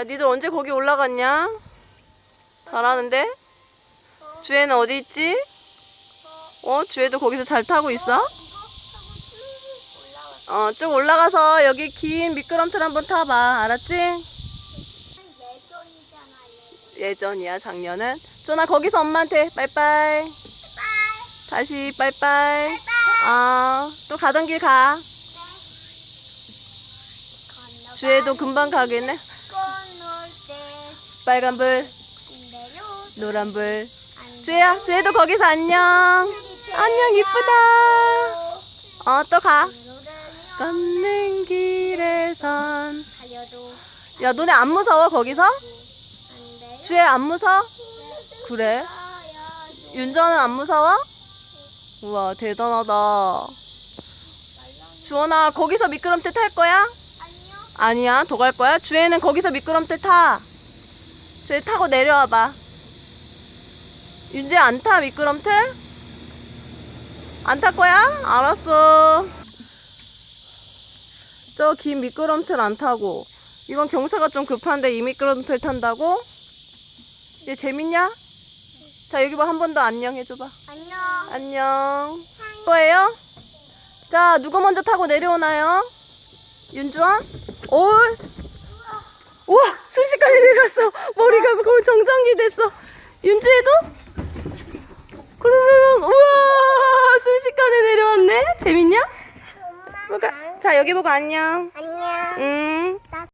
야, 니들 언제 거기 올라갔냐? 잘하는데? 주애는 어디 있지? 어, 주애도 거기서 잘 타고 있어? 어, 쭉 올라가서 여기 긴 미끄럼틀 한번 타봐. 알았지? 예전이야, 작년은. 조나, 거기서 엄마한테 빠이빠이. 다시 빠이빠이. 어, 또 가던 길 가. 주애도 금방 가겠네. 빨간불, 노란불. 주애야, 주애도 거기서 안녕. 안녕, 이쁘다. 어, 또 가. 걷는 길에선. 야, 너네 안 무서워, 거기서? 주애 안 무서워? 그래? 윤정은 안 무서워? 우와, 대단하다. 주원아, 거기서 미끄럼틀 탈 거야? 아니야, 더갈 거야? 주애는 거기서 미끄럼틀 타. 주애 타고 내려와 봐. 윤재 안 타, 미끄럼틀? 안 탈 거야? 알았어. 저 긴 미끄럼틀 안 타고. 이건 경사가 좀 급한데 이 미끄럼틀 탄다고? 얘 재밌냐? 자, 여기 봐. 한 번 더 안녕 해줘봐. 안녕. 안녕. 또예요? 자, 누구 먼저 타고 내려오나요? 윤주원? 올? 우와, 내려왔어. 머리가 거의 정전기 됐어. 윤주애도? 그러면, 우와, 순식간에 내려왔네? 재밌냐? 뭐가? 자, 여기 보고 안녕. 안녕. 음.